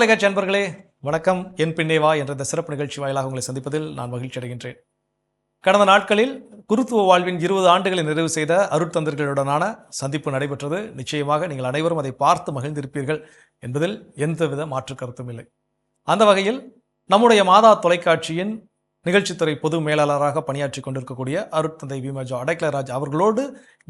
மாதா தொலைக்காட்சி அன்பர்களே வணக்கம். என் பின்னேவா என்ற இந்த சிறப்பு நிகழ்ச்சி வாயிலாக உங்களை சந்திப்பதில் நான் மகிழ்ச்சி அடைகின்றேன். கடந்த நாட்களில் குருத்துவ வாழ்வின் இருபது ஆண்டுகளை நிறைவு செய்த அருட்தந்தர்களுடனான சந்திப்பு நடைபெற்றது. நிச்சயமாக நீங்கள் அனைவரும் அதை பார்த்து மகிழ்ந்திருப்பீர்கள் என்பதில் எந்தவித மாற்று கருத்தும் இல்லை. அந்த வகையில் நம்முடைய மாதா தொலைக்காட்சியின் நிகழ்ச்சித்துறை பொது மேலாளராக பணியாற்றி கொண்டிருக்கக்கூடிய அருட்தந்தை பீமாஜோ அடைக்கலராஜ் அவர்களோடு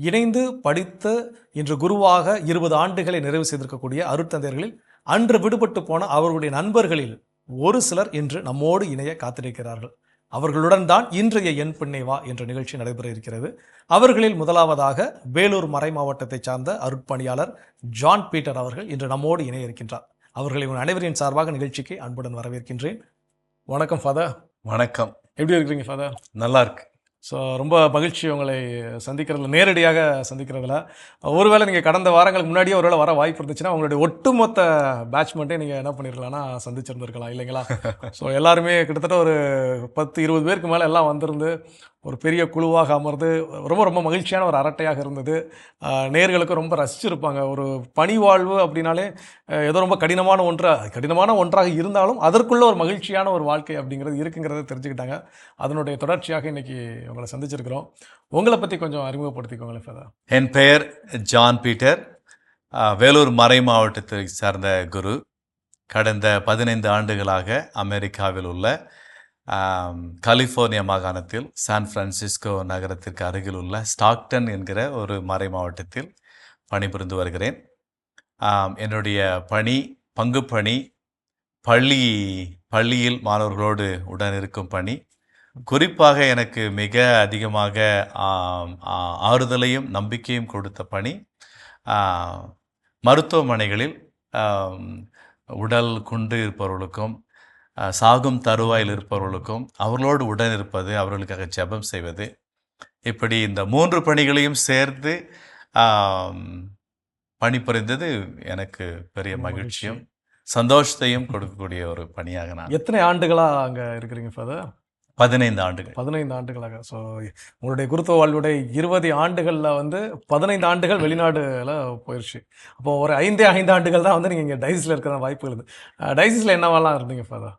இணைந்து படித்து இன்று குருவாக இருபது ஆண்டுகளை நிறைவு செய்திருக்கக்கூடிய அருட்தந்தையர்களில் அன்று விடுபட்டு போன அவர்களுடைய நண்பர்களில் ஒரு சிலர் இன்று நம்மோடு இணைய காத்திருக்கிறார்கள். அவர்களுடன் தான் இன்றைய என் பிள்ளை வா என்ற நிகழ்ச்சி நடைபெற இருக்கிறது. அவர்களில் முதலாவதாக வேலூர் மறை மாவட்டத்தைச் சார்ந்த அருட்பணியாளர் ஜான் பீட்டர் அவர்கள் இன்று நம்மோடு இணைய இருக்கின்றார். அவர்களை உன் அனைவரின் சார்பாக நிகழ்ச்சிக்கு அன்புடன் வரவேற்கின்றேன். வணக்கம் ஃபாதர். வணக்கம். எப்படி இருக்கிறீங்க ஃபாதர்? நல்லா இருக்கு. ஸோ ரொம்ப மகிழ்ச்சி உங்களை சந்திக்கிறதுல நேரடியாக சந்திக்கிறதுல. ஒருவேளை நீங்கள் கடந்த வாரங்களுக்கு முன்னாடியே ஒருவேளை வர வாய்ப்பு இருந்துச்சுன்னா உங்களுடைய ஒட்டுமொத்த பேட்ச்மெண்ட்டே நீங்கள் என்ன பண்ணிருக்கலாம்னா சந்திச்சிருந்திருக்கலாம் இல்லைங்களா? ஸோ எல்லாருமே கிட்டத்தட்ட ஒரு பத்து இருபது பேருக்கு மேலே எல்லாம் வந்திருந்து ஒரு பெரிய குழுவாக அமர்ந்து ரொம்ப ரொம்ப மகிழ்ச்சியான ஒரு அரட்டையாக இருந்தது. நேர்களுக்கு ரொம்ப ரசிச்சிருப்பாங்க. ஒரு பணி வாழ்வு அப்படின்னாலே ஏதோ ரொம்ப கடினமான ஒன்றாக கடினமான ஒன்றாக இருந்தாலும் அதற்குள்ள ஒரு மகிழ்ச்சியான ஒரு வாழ்க்கை அப்படிங்கிறது இருக்குங்கிறத தெரிஞ்சுக்கிட்டாங்க. அதனுடைய தொடர்ச்சியாக இன்றைக்கி உங்களை சந்திச்சிருக்கிறோம். உங்களை பற்றி கொஞ்சம் அறிமுகப்படுத்திக்கோங்களேன் ஃபதா என் பெயர் ஜான் பீட்டர். வேலூர் மறை மாவட்டத்தை சார்ந்த குரு. கடந்த பதினைந்து ஆண்டுகளாக அமெரிக்காவில் உள்ள கலிஃபோர்னியா மாகாணத்தில் சான் பிரான்சிஸ்கோ நகரத்திற்கு அருகில் உள்ள ஸ்டாக்டன் என்கிற ஒரு மறை மாவட்டத்தில் பணிபுரிந்து வருகிறேன். என்னுடைய பணி பங்கு பணி பள்ளி பள்ளியில் மாணவர்களோடு உடன் இருக்கும் பணி. குறிப்பாக எனக்கு மிக அதிகமாக ஆறுதலையும் நம்பிக்கையும் கொடுத்த பணி மருத்துவமனைகளில் உடல் குண்டு இருப்பவர்களுக்கும் சாகும் தருவாயில் இருப்பவர்களுக்கும் அவர்களோடு உடன் இருப்பது அவர்களுக்காக ஜெபம் செய்வது. இப்படி இந்த மூன்று பணிகளையும் சேர்த்து பணிபுரிந்தது எனக்கு பெரிய. மகிழ்ச்சியும் சந்தோஷத்தையும் கொடுக்கக்கூடிய ஒரு பணியாக நான். எத்தனை ஆண்டுகளாக அங்கே இருக்கிறீங்க ஃபதர்? பதினைந்து ஆண்டுகள். பதினைந்து ஆண்டுகளாக. ஸோ உங்களுடைய குருத்துவ வாழ்வுடைய இருபது ஆண்டுகளில் வந்து பதினைந்து ஆண்டுகள் வெளிநாடுல போயிடுச்சு அப்போ ஒரு ஐந்தே ஐந்து ஆண்டுகள் தான் வந்து நீங்கள் இங்கே டைசிஸில் இருக்கிற வாய்ப்புகள் இருக்குது டைசிஸில் என்னவெல்லாம் இருந்தீங்க ஃபதர்?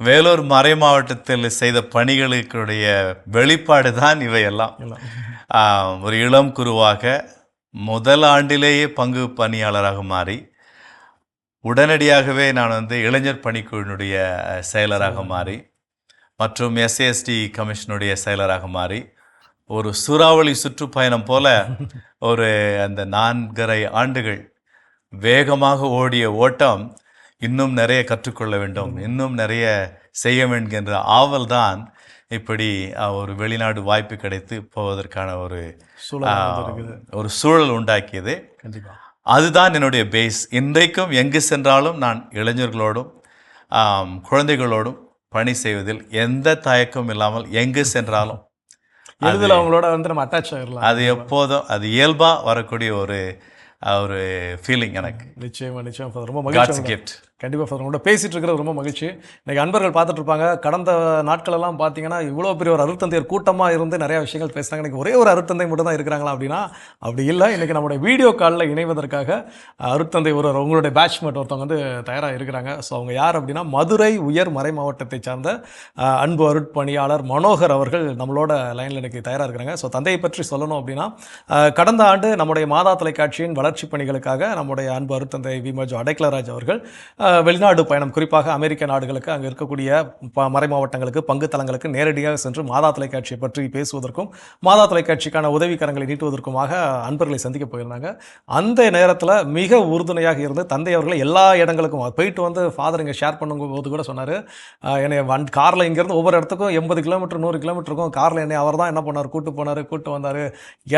வேலூர் மறை மாவட்டத்தில் செய்த பணிகளுடைய வெளிப்பாடு தான் இவையெல்லாம். ஒரு இளம் குருவாக முதல் ஆண்டிலேயே பங்கு பணியாளராக மாறி உடனடியாகவே நான் வந்து இளைஞர் பணிக்குழுவினுடைய அஹ், செயலராக மாறி மற்றும் எஸ்ஏஎஸ்டி கமிஷனுடைய செயலராக மாறி ஒரு சூறாவளி சுற்றுப்பயணம் போல ஒரு அந்த நான்கரை ஆண்டுகள் வேகமாக ஓடிய ஓட்டம் இன்னும் நிறைய கற்றுக்கொள்ள வேண்டும் இன்னும் நிறைய செய்ய வேண்டும் என்ற ஆவல் தான் இப்படி ஒரு வெளிநாடு வாய்ப்பு கிடைத்து போவதற்கான ஒரு ஒரு சூழல் உண்டாக்கியது. கண்டிப்பாக அதுதான் என்னுடைய பேஸ் இன்றைக்கும் எங்கு சென்றாலும் நான் இளைஞர்களோடும் குழந்தைகளோடும் பணி செய்வதில் எந்த தயக்கமும் இல்லாமல் எங்கு சென்றாலும் எளிதில் அவங்களோட வந்து நம்ம அட்டாச் ஆகிடலாம் அது எப்போதும் அது இயல்பா வரக்கூடிய ஒரு ஒரு ஃபீலிங் எனக்கு. நிச்சயமா நிச்சயம். ரொம்ப மகிழ்ச்சி கிஃப்ட் கண்டிப்பாக ஃபாதர் உங்களோட பேசிட்டு இருக்கிறது ரொம்ப மகிழ்ச்சி. இன்னைக்கு அன்பர்கள் பார்த்துட்டு இருப்பாங்க கடந்த நாட்களெல்லாம் பார்த்தீங்கன்னா இவ்வளோ பெரிய ஒரு அருத்தந்தையர் கூட்டமாக இருந்து நிறையா விஷயங்கள் பேசுனாங்க. இன்றைக்கி ஒரே ஒரு அருத்தந்தை மட்டும் தான் இருக்கிறாங்களா அப்படின்னா அப்படி இல்லை. இன்றைக்கி நம்மளுடைய வீடியோ காலில் இணைவதற்காக அருத்தந்தை ஒரு உங்களுடைய பேட்ச்மேட் ஒருத்தவங்க வந்து தயாராக இருக்கிறாங்க. ஸோ அவங்க யார் அப்படின்னா மதுரை உயர் மறை மாவட்டத்தை சார்ந்த அன்பு அருட்பணியாளர் மனோகர் அவர்கள் நம்மளோட லைனில் இன்றைக்கி தயாராக இருக்கிறாங்க. ஸோ தந்தையை பற்றி சொல்லணும் அப்படின்னா கடந்த ஆண்டு நம்முடைய மாதா தொலைக்காட்சியின் வளர்ச்சி பணிகளுக்காக நம்முடைய அன்பு அருத்தந்தை விமஜோ அடைக்கலராஜ் அவர்கள் வெளிநாடு பயணம் குறிப்பாக அமெரிக்க நாடுகளுக்கு அங்கே இருக்கக்கூடிய ப மறை மாவட்டங்களுக்கு பங்கு தலங்களுக்கு நேரடியாக சென்று மாதா தொலைக்காட்சியை பற்றி பேசுவதற்கும் மாதா தொலைக்காட்சிக்கான உதவிக்கரங்களை நீட்டுவதற்குமாக அன்பர்களை சந்திக்க போயிருந்தாங்க. அந்த நேரத்தில் மிக உறுதுணையாக இருந்து தந்தை அவர்களை எல்லா இடங்களுக்கும் போயிட்டு வந்து ஃபாதர் இங்கே ஷேர் பண்ணும்போது கூட சொன்னார் என்னை வன் காரில் இங்கேருந்து ஒவ்வொரு இடத்துக்கும் எண்பது கிலோமீட்டர் நூறு கிலோமீட்டருக்கும் காரில் என்னை அவர் தான் என்ன பண்ணார் கூட்டு போனார் கூட்டு வந்தார்.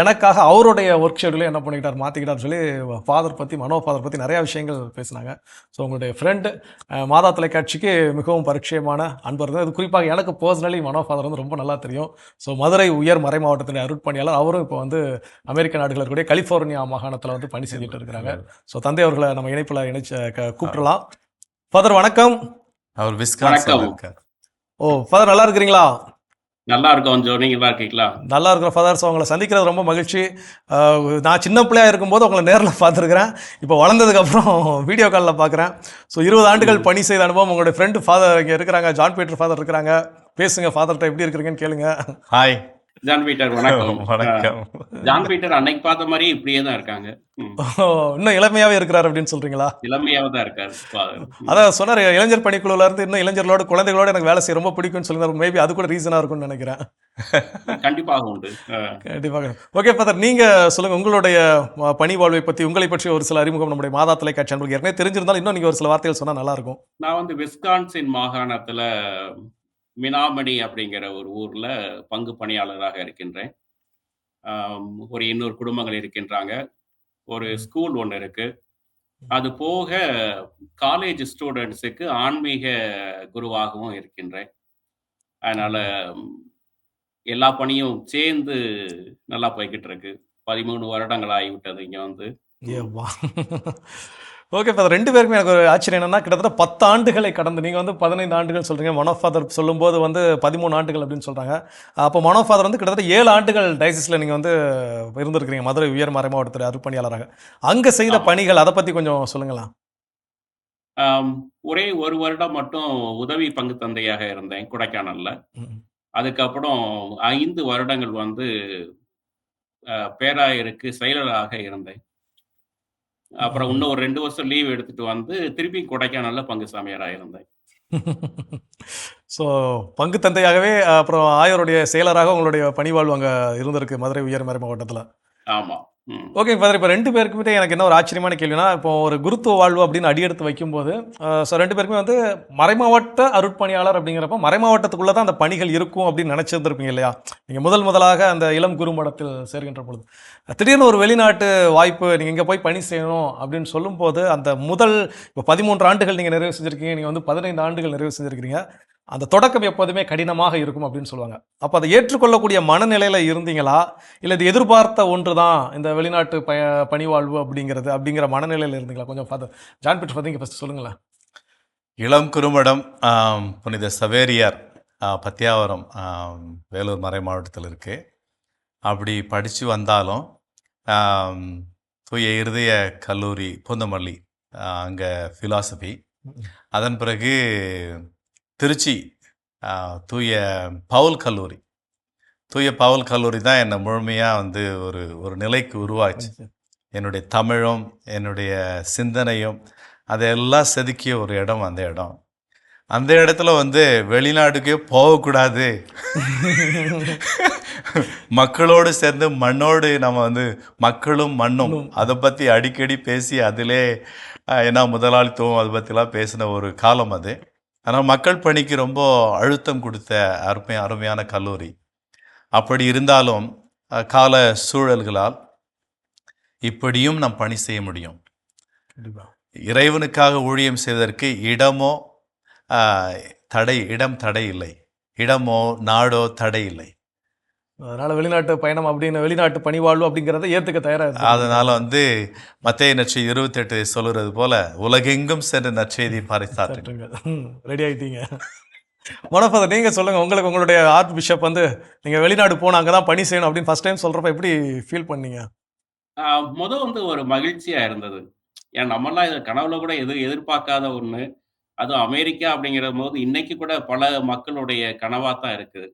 எனக்காக அவருடைய ஒர்க் ஷெடியூலே என்ன பண்ணிக்கிட்டார் மாற்றிக்கிட்டார் சொல்லி ஃபாதர் பற்றி மனோ ஃபாதர் பற்றி நிறையா விஷயங்கள் பேசினாங்க. ஸோ உங்களுடைய ஃப்ரெண்டு மாதா தொலைக்காட்சிக்கு மிகவும் பரிச்சயமான அன்பர் தான் இது குறிப்பாக எனக்கு பர்சனலி மனோ ஃபாதர் வந்து ரொம்ப நல்லா தெரியும். ஸோ மதுரை உயர் மறை மாவட்டத்தினுடைய அருட்பணியாளர். அவரும் இப்போ வந்து அமெரிக்க நாடுகள் இருக்கக்கூடிய கலிஃபோர்னியா மாகாணத்தில் வந்து பணி செஞ்சுட்டு இருக்கிறாங்க. ஸோ தந்தை அவர்களை நம்ம இணைப்பில் இணைச்சு கூப்பிடலாம். ஃபாதர் வணக்கம். அவர் விஸ்கான்சன். இருக்கார். ஓ ஃபாதர் நல்லா இருக்கிறீங்களா? நல்லா இருக்கோம் ஜோ நீங்க நல்லா இருக்கீங்களா நல்லா இருக்கிற ஃபாதர். ஸோ உங்களை சந்திக்கிறது ரொம்ப மகிழ்ச்சி. நான் சின்ன பிள்ளையா இருக்கும்போது உங்களை நேரில் பார்த்துருக்குறேன். இப்போ வளர்ந்ததுக்கப்புறம் வீடியோ காலில் பார்க்குறேன். ஸோ இருபது ஆண்டுகள் பணி செய்த அனுபவம் உங்களுடைய ஃப்ரெண்டு ஃபாதர் இங்கே இருக்கிறாங்க ஜான் பீட்டர் ஃபாதர் இருக்கிறாங்க. பேசுங்க ஃபாதர்கிட்ட எப்படி இருக்கிறீங்கன்னு கேளுங்க. ஹாய் ஜான் பீட்டர் வணக்கம். வணக்கம். ஜான் பீட்டர் அன்னைக்கு பார்த்த மாதிரி இப்படியே தான் இருக்காங்க. இன்னும் இளமையாவே இருக்கிறார் அப்படின்னு சொல்றீங்களா? இளமையாவே தான் இருக்காரு. அதான் சொன்னார் இளைஞர் பணிக்குழுல இருந்து இன்னும் இளைஞர்களோட குழந்தைகளோட எனக்கு வேலை செய்ய ரொம்ப பிடிக்கும்னு சொல்லியிருந்தார். மேபி அது கூட ரீசனாக இருக்கும்னு நினைக்கிறேன். கண்டிப்பாக உண்டு. கண்டிப்பாக. ஓகே ஃபாதர் நீங்க சொல்லுங்க உங்களுடைய பணி வாழ்வை பற்றி உங்களை பற்றி ஒரு சில அறிமுகம் நம்முடைய மாதா தொலைக்காட்சி ஏற்கனவே தெரிஞ்சிருந்தாலும் இன்னும் நீங்க ஒரு சில வார்த்தைகள் சொன்னா நல்லா இருக்கும். நான் வந்து விஸ்கான்சின் மாகாணத்துல மினாமணி அப்படிங்கிற ஒரு ஊர்ல பங்கு பணியாளராக இருக்கின்றேன். ஒரு இன்னொரு குடும்பங்கள் இருக்கின்றாங்க. ஒரு ஸ்கூல் ஒன்று இருக்கு. அது போக காலேஜ் ஸ்டூடெண்ட்ஸுக்கு ஆன்மீக குருவாகவும் இருக்கின்றேன். அதனால எல்லா பணியும் சேர்ந்து நல்லா போய்கிட்டு இருக்கு. பதிமூணு வருடங்கள் ஆகிவிட்டது இங்க வந்து. ஓகே ஃபாதர் ரெண்டு பேருக்குமே எனக்கு ஒரு ஆச்சரியம் என்னன்னா கிட்டத்தட்ட பத்து ஆண்டுகளை கடந்து நீங்கள் வந்து பதினைந்து ஆண்டுகள் சொல்கிறீங்க மனோ ஃபாதர் சொல்லும்போது வந்து பதிமூணு ஆண்டுகள் அப்படின்னு சொல்கிறாங்க அப்போ மனோ ஃபாதர் வந்து கிட்டத்தட்ட ஏழு ஆண்டுகள் டைசிஸில் நீங்கள் வந்து இருந்திருக்கிறீங்க. மதுரை உயர் மறை மாவட்டத்தில் அருப்பணியாளராக. அங்கே செய்த. பணிகள் அதை பற்றி கொஞ்சம் சொல்லுங்களேன். ஒரே ஒரு வருடம் மட்டும் உதவி பங்கு தந்தையாக இருந்தேன் கொடைக்கானல்ல. அதுக்கப்புறம் ஐந்து வருடங்கள் வந்து பேராயருக்கு செயலராக இருந்தேன். அப்புறம் இன்னும் ஒரு ரெண்டு வருஷம் லீவ் எடுத்துட்டு வந்து திருப்பி கொடைக்கானல்ல பங்கு சாமியாராக இருந்தேன் ஸோ பங்கு தந்தையாகவே அப்புறம் ஆயருடைய செயலராக உங்களுடைய பணிவாழ்வு அங்கே இருந்திருக்கு மதுரை உயர் மாவட்டத்தில் ஆமா ம். ஓகே ஃபாதர் இப்போ ரெண்டு பேருக்குமே எனக்கு என்ன ஒரு ஆச்சரியமான கேள்வினா இப்போ ஒரு குருத்துவ வாழ்வு அப்படின்னு அடியெடுத்து வைக்கும்போது ஸோ ரெண்டு பேருக்குமே வந்து மறைமாவட்ட அருட்பணியாளர் அப்படிங்கிறப்ப மறைமாவட்டத்துக்குள்ளே தான் அந்த பணிகள் இருக்கும் அப்படின்னு நினச்சிருந்துருப்பீங்க இல்லையா? நீங்கள் முதல் முதலாக அந்த இளம் குருமடத்தில் சேர்கின்ற பொழுது. திடீர்னு ஒரு வெளிநாட்டு வாய்ப்பு நீங்கள் இங்கே போய் பணி செய்யணும் அப்படின்னு சொல்லும்போது அந்த முதல் இப்போ பதிமூன்று ஆண்டுகள் நீங்கள் நிறைவு செஞ்சுருக்கீங்க நீங்கள் வந்து பதினைந்து ஆண்டுகள் நிறைவு செஞ்சுருக்கீங்க அந்த தொடக்கம் எப்போதுமே கடினமாக இருக்கும் அப்படின்னு சொல்லுவாங்க. அப்போ அதை ஏற்றுக்கொள்ளக்கூடிய மனநிலையில் இருந்தீங்களா? இல்லை இது எதிர்பார்த்த ஒன்று தான் இந்த வெளிநாட்டு ப பணிவாழ்வு அப்படிங்கிறது அப்படிங்கிற மனநிலையில் இருந்தீங்களா? கொஞ்சம் ஃபாதர் ஜான் பீட்டர் பார்த்தீங்க ஃபஸ்ட் சொல்லுங்களேன். இளம் குறுமடம் புனித சவேரியார் பத்தியாவரம் வேலூர் மறை மாவட்டத்தில் இருக்கு. அப்படி படித்து வந்தாலும் தூய இருதய கல்லூரி பூந்தமல்லி அங்கே ஃபிலாசபி அதன் பிறகு திருச்சி தூய பவுல் கல்லூரி. தூய பவுல் கல்லூரி தான் என்னை முழுமையாக வந்து ஒரு ஒரு நிலைக்கு உருவாச்சு. என்னுடைய தமிழும் என்னுடைய சிந்தனையும் அதையெல்லாம் செதுக்கிய ஒரு இடம் அந்த இடம். அந்த இடத்துல வந்து வெளிநாட்டுக்கே போகக்கூடாது. மக்களோடு சேர்ந்து மண்ணோடு நம்ம வந்து மக்களும் மண்ணும். அதை பற்றி அடிக்கடி பேசி அதிலே என்ன முதலாளித்துவம் அதை பற்றிலாம் பேசின ஒரு காலம் அது. ஆனால் மக்கள் பணிக்கு ரொம்ப அழுத்தம் கொடுத்த அருமை அருமையான கல்லூரி. அப்படி இருந்தாலும் கால சூழல்களால் இப்படியும் நாம் பணி செய்ய முடியும். இறைவனுக்காக ஊழியம் செய்வதற்கு இடமோ தடை இடம் தடை இல்லை. இடமோ நாடோ தடை இல்லை. அதனால வெளிநாட்டு பயணம் அப்படின்னு வெளிநாட்டு பணிவாழ்வு அப்படிங்கிறத ஏற்றுக்க தயாராக அதனால வந்து மத்திய நற்செய்தி இருபத்தெட்டு சொல்லுறது போல உலகெங்கும் சென்று நற்செய்தி பறைசாற்றுங்க ரெடி ஆயிட்டீங்க. மனோஃபாதர் நீங்கள் சொல்லுங்கள் உங்களுக்கு உங்களுடைய ஆர்ட் பிஷப் வந்து நீங்கள் வெளிநாடு போன அங்கே தான் பணி செய்யணும் அப்படின்னு ஃபஸ்ட் டைம் சொல்கிறப்ப எப்படி ஃபீல் பண்ணீங்க? ஆஹ், முத வந்து ஒரு மகிழ்ச்சியா இருந்தது. ஏன் நம்மலாம் இதை கனவுல கூட எது எதிர்பார்க்காத ஒண்ணு. அதுவும் அமெரிக்கா அப்படிங்கிற போது இன்னைக்கு கூட பல மக்களுடைய கனவா தான் இருக்குது.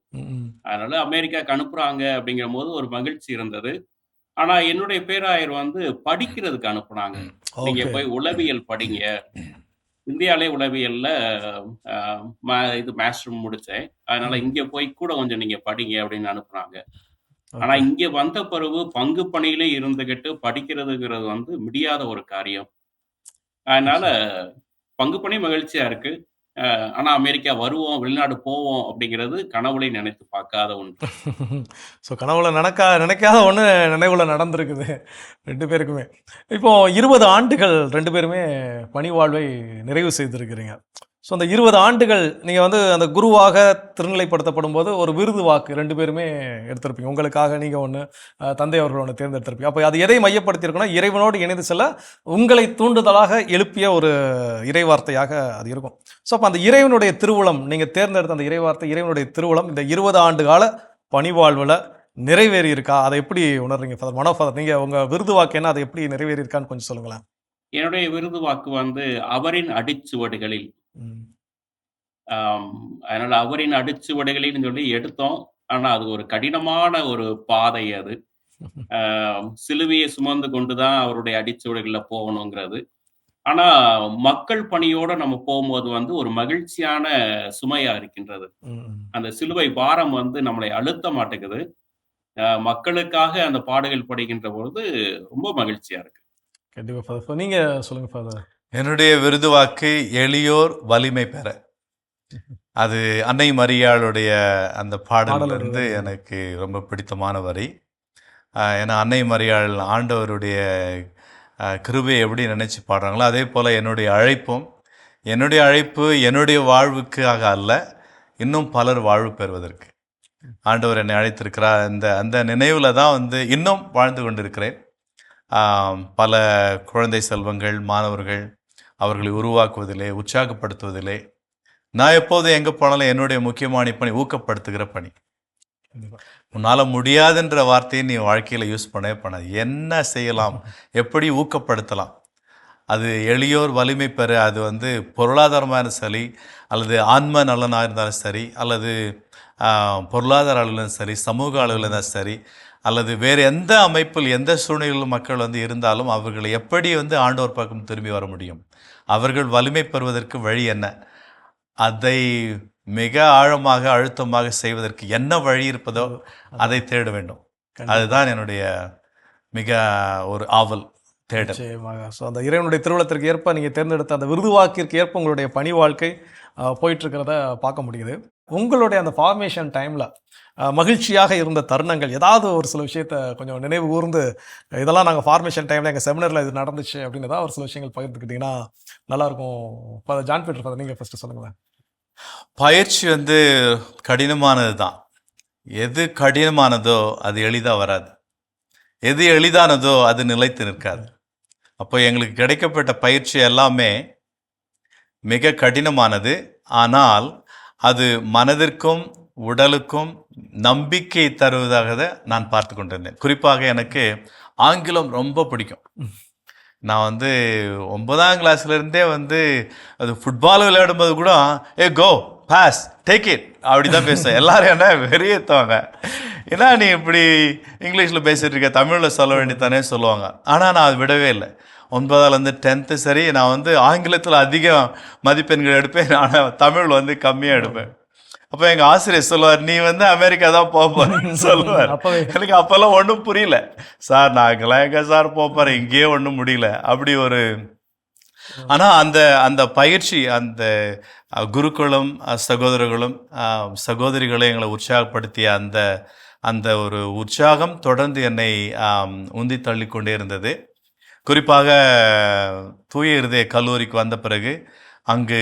அதனால அமெரிக்காக்கு அனுப்புறாங்க அப்படிங்கிற போது ஒரு மகிழ்ச்சி இருந்தது. ஆனா என்னுடைய பேராயர் வந்து படிக்கிறதுக்கு அனுப்புனாங்க. நீங்க போய் உளவியல் படிங்க. இந்தியாலே உளவியல்ல இது மாஸ்டர் முடிச்சேன். அதனால இங்க போய் கூட கொஞ்சம் நீங்க படிங்க அப்படின்னு அனுப்புனாங்க. ஆனா இங்க வந்த பிறகு பங்கு பணியிலே இருந்துகிட்டு படிக்கிறதுங்கிறது வந்து முடியாத ஒரு காரியம். அதனால பங்கு பண்ணி மகிழ்ச்சியா இருக்கு. ஆனா அமெரிக்கா வருவோம் வெளிநாடு போவோம் அப்படிங்கிறது கனவுளை நினைத்து பார்க்காத ஒன்று. ஸோ கனவுல நினைக்கா நினைக்காத ஒன்று நினைவுல நடந்திருக்குது. ரெண்டு பேருக்குமே. இப்போ இருபது ஆண்டுகள் ரெண்டு பேருமே பணி வாழ்வை நிறைவு செய்திருக்கிறீங்க. ஸோ அந்த இருபது ஆண்டுகள் நீங்கள் வந்து அந்த குருவாக திருநிலைப்படுத்தப்படும் போது ஒரு விருது வாக்கு ரெண்டு பேருமே எடுத்திருப்பீங்க. உங்களுக்காக நீங்கள் ஒன்று தந்தை அவர்கள் ஒன்று தேர்ந்தெடுத்திருப்பீங்க. அப்போ அது எதை மையப்படுத்தியிருக்குன்னா இறைவனோடு இணைந்து செல்ல உங்களை தூண்டுதலாக எழுப்பிய ஒரு இறைவார்த்தையாக அது இருக்கும். ஸோ அப்போ அந்த இறைவனுடைய திருவுளம் நீங்கள் தேர்ந்தெடுத்த அந்த இறைவார்த்தை இறைவனுடைய திருவுளம் இந்த இருபது ஆண்டு கால பணிவாழ்வில் நிறைவேறி இருக்கா அதை எப்படி உணர்றீங்க? ஃபாதர் மனோ ஃபாதர் நீங்கள் உங்கள் விருது வாக்கு என்ன? அதை எப்படி நிறைவேறி இருக்கான்னு கொஞ்சம் சொல்லுங்களேன். என்னுடைய விருது வாக்கு வந்து அவரின் அடிச்சுவடுகளில் ம். ஆம், அதனால அவரின் அடிச்சுவடுகளின்னு சொல்லி எடுத்தோம். ஆனா அது ஒரு கடினமான ஒரு பாதை அது. சிலுவையை சுமந்து கொண்டுதான் அவருடைய அடிச்சுவடுகள்ல போகணுங்கிறது. ஆனா மக்கள் பணியோட நம்ம போகும்போது வந்து ஒரு மகிழ்ச்சியான சுமையா இருக்கின்றது. ம். அந்த சிலுவை பாரம் வந்து நம்மளை அழுத்த மாட்டேங்குது. அஹ் மக்களுக்காக அந்த பாடுகள் படுகின்ற பொழுது ரொம்ப மகிழ்ச்சியா இருக்கு. ஃபாதர். இப்போ நீங்கள் சொல்லுங்கள் ஃபாதர். என்னுடைய விருது வாக்கு எளியோர் வலிமை பெற. அது அன்னை மரியாளுடைய அந்த பாடல் வருது. எனக்கு ரொம்ப பிடித்தமான வரி. ஏன்னா அன்னை மரியாள் ஆண்டவருடைய கிருபையை எப்படி நினைச்சு பாடுறாங்களோ அதே போல என்னுடைய அழைப்பும் என்னுடைய அழைப்பு என்னுடைய வாழ்வுக்காக அல்ல இன்னும் பலர் வாழ்வு பெறுவதற்கு. ஆண்டவர் என்னை அழைத்திருக்கிறார். அந்த அந்த நினைவில் தான் வந்து இன்னும் வாழ்ந்து கொண்டிருக்கிறேன். பல குழந்தை செல்வங்கள் மாணவர்கள் அவர்களை உருவாக்குவதிலே உற்சாகப்படுத்துவதிலே. நான் எப்போதும் எங்கே போனாலும் என்னுடைய முக்கியமான பணி ஊக்கப்படுத்துகிற பணி. உன்னால் முடியாதுன்ற வார்த்தையை நீ வாழ்க்கையில் யூஸ் பண்ணவே பண்ணாது. என்ன செய்யலாம்? எப்படி ஊக்கப்படுத்தலாம்? அது எளியோர் வலிமை பெற அது வந்து பொருளாதாரமாக இருந்தாலும் சரி அல்லது ஆன்ம நலனாக இருந்தாலும் சரி அல்லது பொருளாதார அளவில் சரி சமூக அளவில் இருந்தாலும் சரி அல்லது வேறு எந்த அமைப்பில் எந்த சூழ்நிலையில் மக்கள் வந்து இருந்தாலும் அவர்களை எப்படி வந்து ஆண்டோர் பக்கம் திரும்பி வர முடியும்? அவர்கள் வலிமை பெறுவதற்கு வழி என்ன? அதை மிக ஆழமாக அழுத்தமாக செய்வதற்கு என்ன வழி இருப்பதோ அதை தேட வேண்டும். அதுதான் என்னுடைய மிக ஒரு ஆவல் நிச்சயமாக. ஸோ அந்த இறைவனுடைய திருவிழத்திற்கு ஏற்ப நீங்கள் தேர்ந்தெடுத்த அந்த விருது வாக்கிற்கு ஏற்ப உங்களுடைய பணி வாழ்க்கை அஹ், போயிட்டு இருக்கிறத பார்க்க முடியுது. உங்களுடைய அந்த ஃபார்மேஷன் டைமில் மகிழ்ச்சியாக இருந்த தருணங்கள் ஏதாவது ஒரு சில விஷயத்த கொஞ்சம் நினைவு கூர்ந்து இதெல்லாம் நாங்கள் ஃபார்மேஷன் டைமில் எங்கள் செமினரில் இது நடந்துச்சு அப்படின்னு ஏதாவது ஒரு சில விஷயங்கள் பகிர்ந்துக்கிட்டிங்கன்னா நல்லாயிருக்கும். இப்போ ஜான் பீட்டர் ஃபாதர் நீங்கள் ஃபஸ்ட்டு சொல்லுங்களேன். பயிற்சி வந்து கடினமானது தான் எது கடினமானதோ அது எளிதாக வராது. எது எளிதானதோ அது நிலைத்து நிற்காது. அப்போ எங்களுக்கு கிடைக்கப்பட்ட பயிற்சி எல்லாமே மிக கடினமானது. ஆனால் அது மனதிற்கும் உடலுக்கும் நம்பிக்கை தருவதாக நான் பார்த்து கொண்டிருந்தேன். குறிப்பாக எனக்கு ஆங்கிலம் ரொம்ப பிடிக்கும். நான் வந்து ஒன்பதாம் கிளாஸ்லேருந்தே வந்து அது ஃபுட்பால் விளையாடும்போது கூட hey go pass take it அப்படி தான் பேசுவேன். எல்லாரும் என்ன வெறியேற்றுவாங்க ஏன்னா நீ இப்படி இங்கிலீஷில் பேசிகிட்டு இருக்க? தமிழில் சொல்ல வேண்டியதானே சொல்லுவாங்க. ஆனால் நான் அது விடவே இல்லை. ஒன்பதாலேருந்து டென்த்து சரி நான் வந்து ஆங்கிலத்தில் அதிகம் மதிப்பெண்கள் எடுப்பேன் ஆனால் தமிழ் வந்து கம்மியாக எடுப்பேன். அப்போ எங்கள் ஆசிரியர் சொல்லுவார் நீ வந்து அமெரிக்கா தான் போப்பேன்னு சொல்லுவார். எனக்கு அப்போல்லாம் ஒன்றும் புரியல. சார் நாங்களாம் எங்க சார் போப்பாரு இங்கேயே ஒன்றும் முடியல. அப்படி ஒரு ஆனால் அந்த அந்த பயிற்சி அந்த குருக்களும் சகோதரர்களும் சகோதரிகளும் எங்களை உற்சாகப்படுத்திய அந்த அந்த ஒரு உற்சாகம் தொடர்ந்து என்னை உந்தி தள்ளிக்கொண்டே இருந்தது. குறிப்பாக தூய இருதய கல்லூரிக்கு வந்த பிறகு அங்கு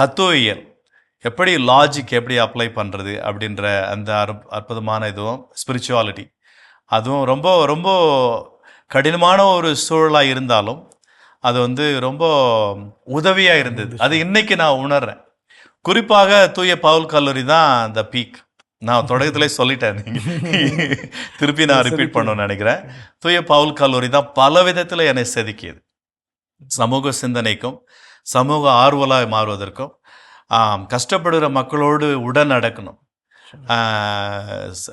தத்துவியல் எப்படி லாஜிக் எப்படி அப்ளை பண்ணுறது அப்படின்ற அந்த அற்ப அற்புதமான இதுவும் ஸ்பிரிச்சுவாலிட்டி அதுவும் ரொம்ப ரொம்ப கடினமான ஒரு சூழலாக இருந்தாலும் அது வந்து ரொம்ப உதவியாக இருந்தது. அது இன்னைக்கு நான் உணர்றேன். குறிப்பாக தூய பவுல் கல்லூரி தான் அந்த பீக் நான் தொடக்கத்திலே சொல்லிட்டேன். நீங்க திருப்பி நான் ரிப்பீட் பண்ணணும்னு நினைக்கிறேன். தூய பவுல் கல்லூரி தான் பல விதத்தில் என்னை செதுக்கியது. சமூக சிந்தனைக்கும் சமூக ஆர்வலாக மாறுவதற்கும் கஷ்டப்படுகிற மக்களோடு உடன் நடக்கணும்.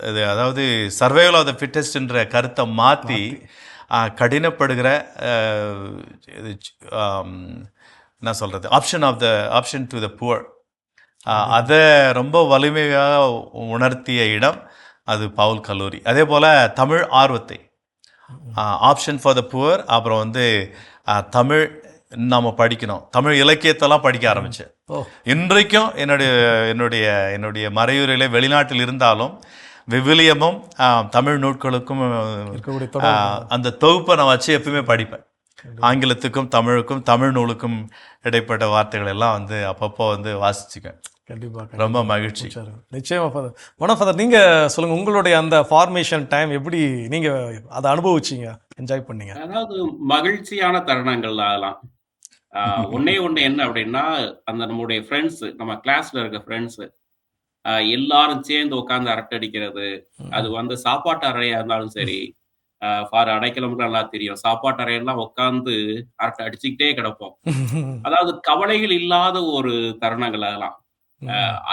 இது அதாவது சர்வைவல் ஆஃப் த ஃபிட்டஸ்ட்ன்ற கருத்தை மாற்றி கடினப்படுகிற என்ன சொல்கிறது option of the option to the poor அதை ரொம்ப வலிமையாக உணர்த்திய இடம் அது பவுல் கல்லூரி. அதே போல் தமிழ் ஆர்வத்தை. ஆப்ஷன் ஃபார் த புவர் அப்புறம் வந்து தமிழ் நம்ம படிக்கணும். தமிழ் இலக்கியத்தெல்லாம் படிக்க ஆரம்பித்தேன் இன்றைக்கும் என்னுடைய என்னுடைய என்னுடைய மறையுறையில் வெளிநாட்டில் இருந்தாலும் விவிலியமும் தமிழ் நூட்களுக்கும் அந்த தொகுப்பை நான் வச்சு எப்பவுமே படிப்பேன். ஆங்கிலத்துக்கும் தமிழுக்கும் தமிழ் நூலுக்கும் இடைப்பட்ட வார்த்தைகள் எல்லாம் வந்து அப்பப்போ வந்து வாசிச்சுக்குவேன். கண்டிப்பா ரொம்ப மகிழ்ச்சி. சரி நிச்சயமா ஃபாதர் மனோ ஃபாதர் நீங்க சொல்லுங்க உங்களுடைய அந்த ஃபார்மேஷன் டைம் எப்படி நீங்க அதை அனுபவிச்சீங்க? என்ஜாய் பண்ணீங்க. அதாவது மகிழ்ச்சியான தருணங்கள் அதெல்லாம். ஒண்ணே ஒண்ணு என்ன அப்படின்னா அந்த நம்மளுடைய ஃப்ரெண்ட்ஸ் நம்ம கிளாஸ்ல இருக்க ஃப்ரெண்ட்ஸ் எல்லாரும் சேர்ந்து உட்காந்து அரட்டை அடிக்கிறது அது வந்து சாப்பாட்டு அறையா இருந்தாலும் சரி ஃபார் அடைக்கலம் நல்லா தெரியும். சாப்பாட்டு அறையெல்லாம் உட்காந்து அரட்டை அடிச்சுக்கிட்டே கிடப்போம். அதாவது கவலைகள் இல்லாத ஒரு தருணங்கள் அதெல்லாம்.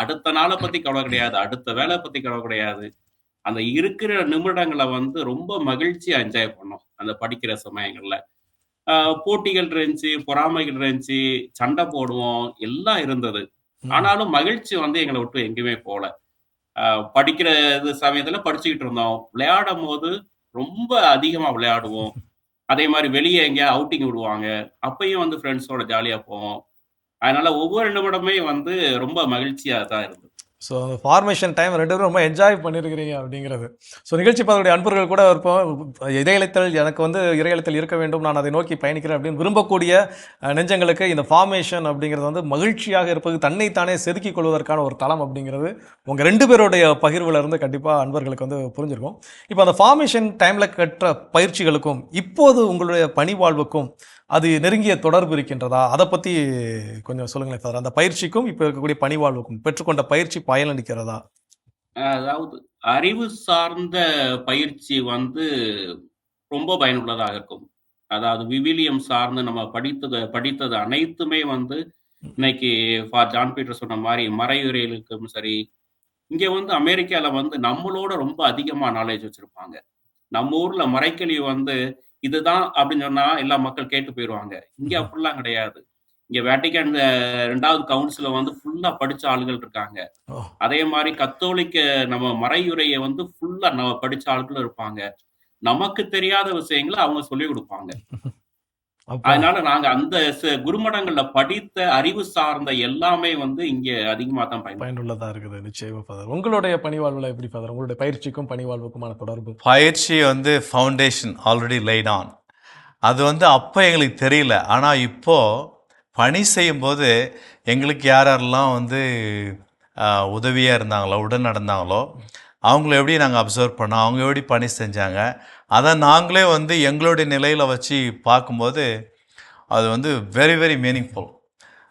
அடுத்த நாளை பத்தி கவலை கிடையாது. அடுத்த வேலை பத்தி கவலை கிடையாது. அந்த இருக்கிற நிமிடங்களை வந்து ரொம்ப மகிழ்ச்சியா என்ஜாய் பண்ணோம். அந்த படிக்கிற சமயங்கள்ல. போட்டிகள் இருந்துச்சு பொறாமைகள் இருந்துச்சு சண்டை போடுவோம் எல்லாம் இருந்தது. ஆனாலும் மகிழ்ச்சி வந்து எங்களை விட்டு எங்கேயுமே போல படிக்கிற இது சமயத்துல படிச்சுக்கிட்டு இருந்தோம். விளையாடும் போது ரொம்ப அதிகமா விளையாடுவோம். அதே மாதிரி வெளியே எங்கேயா அவுட்டிங் விடுவாங்க. அப்பயும் வந்து ஃப்ரெண்ட்ஸோட ஜாலியா போவோம். அதனால ஒவ்வொரு நிமிடமே வந்து ரொம்ப மகிழ்ச்சியா தான் இருந்தது. ஸோ அந்த ஃபார்மேஷன் டைம் ரெண்டு பேரும் ரொம்ப என்ஜாய் பண்ணியிருக்கிறீங்க அப்படிங்கிறது. ஸோ நிகழ்ச்சி பார்க்கக்கூடிய அன்பர்கள் கூட இருப்போம் இறையழைத்தல் எனக்கு வந்து இறையழைத்தல் இருக்க வேண்டும் நான் அதை நோக்கி பயணிக்கிறேன் அப்படின்னு விரும்பக்கூடிய நெஞ்சங்களுக்கு இந்த ஃபார்மேஷன் அப்படிங்கிறது வந்து மகிழ்ச்சியாக இருப்பது தன்னைத்தானே செதுக்கிக் கொள்வதற்கான ஒரு தளம் அப்படிங்கிறது உங்கள் ரெண்டு பேருடைய பகிர்வுலேருந்து கண்டிப்பாக அன்பர்களுக்கு வந்து புரிஞ்சிருக்கும். இப்போ அந்த ஃபார்மேஷன் டைமில் கற்ற பயிற்சிகளுக்கும் இப்போது உங்களுடைய பணி வாழ்வுக்கும் அது நெருங்கிய தொடர்பு இருக்கின்றதா? அதை பற்றி கொஞ்சம் சொல்லுங்களேன் சார் அந்த பயிற்சிக்கும் இப்போ இருக்கக்கூடிய பணிவாழ்வுக்கும் பெற்றுக்கொண்ட பயிற்சி பயனளிக்கிறதா? அதாவது அறிவு சார்ந்த பயிற்சி வந்து ரொம்ப பயனுள்ளதாக இருக்கும். அதாவது விவிலியம் சார்ந்து நம்ம படித்தது படித்தது அனைத்துமே வந்து இன்னைக்கு ஃபார் ஜான் பீட்டர் சொன்ன மாதிரி மறையுறைகளுக்கும் சரி இங்கே வந்து அமெரிக்காவில் வந்து நம்மளோட ரொம்ப அதிகமாக நாலேஜ் வச்சுருப்பாங்க. நம்ம ஊரில் மறைக்கல்வி வந்து இதுதான் அப்படின்னு சொன்னா எல்லா மக்கள் கேட்டு போயிடுவாங்க இங்க அப்படிலாம் கிடையாது. இங்க வேட்டிக்கன் ரெண்டாவது கவுன்சில வந்து ஃபுல்லா படிச்ச ஆளுகள் இருக்காங்க. அதே மாதிரி கத்தோலிக்க நம்ம மறையுறையை வந்து ஃபுல்லா நம்ம படிச்ச ஆட்களும் இருப்பாங்க. நமக்கு தெரியாத விஷயங்களை அவங்க சொல்லி கொடுப்பாங்க. அதனால நாங்க அந்த ச- குருமடங்கள்ல படித்த அறிவு சார்ந்த எல்லாமே வந்து இங்க அதிகமா தான் பயனுள்ளதா இருக்குது. நிச்சயமா ஃபாதர் உங்களுடைய பணி வாழ்வுல எப்படி ஃபாதர் உங்களுடைய பயிற்சிக்கும் பணி வாழ்வுக்குமான தொடர்பு? பயிற்சி வந்து ஃபவுண்டேஷன் ஆல்ரெடி லைட் ஆன் அது வந்து அப்போ எங்களுக்கு தெரியல. ஆனால் இப்போது பணி செய்யும்போது எங்களுக்கு யார் யாரெல்லாம் வந்து உதவியாக இருந்தாங்களோ உடன் நடந்தாங்களோ அவங்கள எப்படி நாங்கள் அப்சர்வ் பண்ணோம்? அவங்க எப்படி பணி செஞ்சாங்க? அதை நாங்களே வந்து எங்களுடைய நிலையில் வச்சு பார்க்கும்போது அது வந்து வெரி வெரி மீனிங்ஃபுல்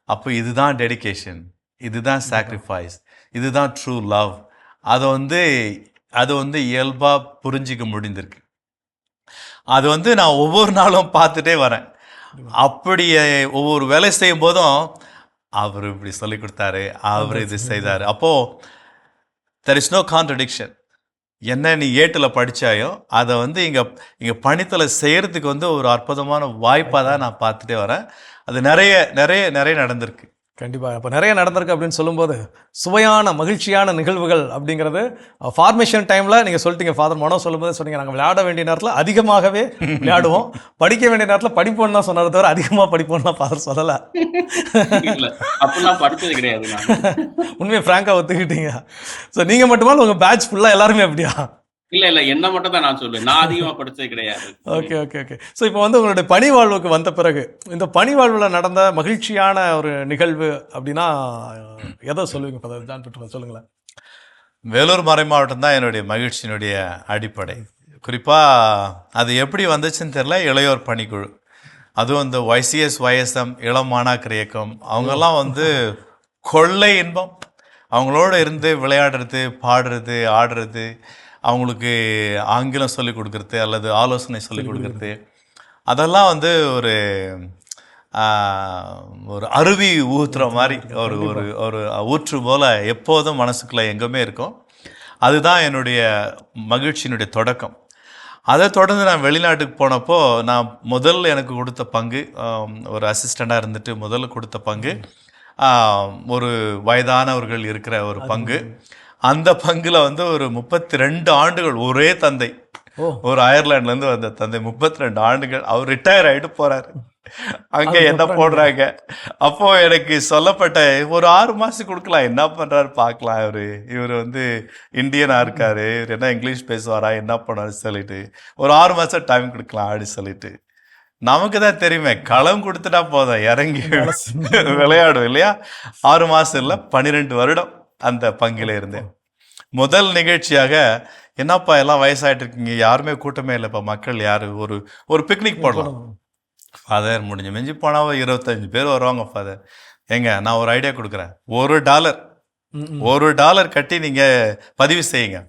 அப்போ இதுதான் டெடிகேஷன் இதுதான் சாக்ரிஃபைஸ் இதுதான் ட்ரூ லவ் அதை வந்து அது வந்து இயல்பாக புரிஞ்சிக்க முடிந்திருக்கு. அது வந்து நான் ஒவ்வொரு நாளும் பார்த்துட்டே வரேன். அப்படி ஒவ்வொரு வேலை செய்யும் போதும் அவர் இப்படி சொல்லி கொடுத்தாரு அவர் இது செய்தார். அப்போது தெர் இஸ் நோ கான்ட்ரடிக்ஷன் என்ன நீ ஏட்டில் படித்தாயோ அதை வந்து இங்கே இங்கே பணித்தில் செய்கிறதுக்கு வந்து ஒரு அற்புதமான வாய்ப்பாக தான் நான் பார்த்துட்டே வரேன். அது நிறைய நிறைய நிறைய நடந்திருக்கு. கண்டிப்பா. இப்போ நிறைய நடந்திருக்கு அப்படின்னு சொல்லும்போது சுவையான மகிழ்ச்சியான நிகழ்வுகள் அப்படிங்கிறது ஃபார்மேஷன் டைம்ல நீங்க சொல்லிட்டீங்க. ஃபாதர் மனோ சொல்லும்போது சொன்னீங்க நாங்கள் விளையாட வேண்டிய நேரத்தில் அதிகமாகவே விளையாடுவோம். படிக்க வேண்டிய நேரத்தில் படிப்போம்னு தான் சொன்னதை தவிர அதிகமாக படிப்போம்லாம் ஃபாதர் சொல்லலை. படிச்சது கிடையாது உண்மையை ஃப்ராங்காக ஒத்துக்கிட்டீங்க. ஸோ நீங்கள் மட்டுமா உங்கள் பேட்ச் ஃபுல்லாக எல்லாருமே அப்படியா? இல்ல இல்ல என்ன மட்டும் தான் நான் சொல்லுவேன் நான் அதிகமா படிச்சது கிடையாது. Okay okay okay. ஸோ இப்போ வந்து உங்களுடைய பணி வாழ்வுக்கு வந்த பிறகு இந்த பணி வாழ்வில் நடந்த மகிழ்ச்சியான ஒரு நிகழ்வு அப்படின்னா எதை சொல்லுவீங்க ஜான் சொல்லுங்களேன். வேலூர் மறை மாவட்டம் தான் என்னுடைய மகிழ்ச்சியினுடைய அடிப்படை. குறிப்பாக அது எப்படி வந்துச்சுன்னு தெரியல இளையோர் பணிக்குழு. அதுவும் இந்த YCS YSM இளம் மாணாக்கர் இயக்கம். அவங்கெல்லாம் வந்து கொள்ளை இன்பம். அவங்களோட இருந்து விளையாடுறது பாடுறது ஆடுறது அவங்களுக்கு ஆங்கிலம் சொல்லிக் கொடுக்கறது அல்லது ஆலோசனை சொல்லிக் கொடுக்கறது. அதெல்லாம் வந்து ஒரு ஒரு அருவி ஊத்துற மாதிரி ஒரு ஒரு ஒரு ஊற்று போல எப்போதும் மனசுக்குள்ள எங்குமே இருக்கும். அதுதான் என்னுடைய மகிழ்ச்சியினுடைய தொடக்கம். அதை தொடர்ந்து நான் வெளிநாட்டுக்கு போனப்போ நான் முதல்ல எனக்கு கொடுத்த பங்கு ஒரு அசிஸ்டண்டாக இருந்துட்டு முதல்ல கொடுத்த பங்கு ஒரு வயதானவர்கள் இருக்கிற ஒரு பங்கு. அந்த பங்குல வந்து ஒரு முப்பத்தி ரெண்டு ஆண்டுகள் ஒரே தந்தை. ஒரு அயர்லாண்ட்லேருந்து வந்த தந்தை. முப்பத்தி ரெண்டு ஆண்டுகள். அவர் ரிட்டையர் ஆகிட்டு போறாரு. அங்கே என்ன போடுறாங்க? அப்போ எனக்கு சொல்லப்பட்ட ஒரு ஆறு மாசம் கொடுக்கலாம். என்ன பண்றாரு பார்க்கலாம். இவரு இவர் வந்து இந்தியனா இருக்காரு. இவர் என்ன இங்கிலீஷ் பேசுவாரா? என்ன பண்ணாரு சொல்லிட்டு. ஒரு ஆறு மாசம் டைம் கொடுக்கலாம் அப்படின்னு சொல்லிட்டு. நமக்கு தான் தெரியுமே களம் கொடுத்துட்டா போதும். இறங்கி விளையாடும் இல்லையா? ஆறு மாசம் இல்ல பன்னிரெண்டு வருடம். அந்த பங்கில இருந்தேன். முதல் நிகழ்ச்சியாக என்னப்பா எல்லாம் வயசாயிட்டு இருக்கீங்க யாருமே கூட்டமே இல்லை இப்போ மக்கள் யாரு? ஒரு ஒரு பிக்னிக் போடலாம். ஃபாதர் முடிஞ்சு மிஞ்சி போனா ஒரு இருபத்தஞ்சு பேர் வருவாங்க ஃபாதர் ஏங்க நான் ஒரு ஐடியா கொடுக்குறேன். ஒரு டாலர். ஒரு டாலர் கட்டி நீங்க பதிவு செய்யுங்க.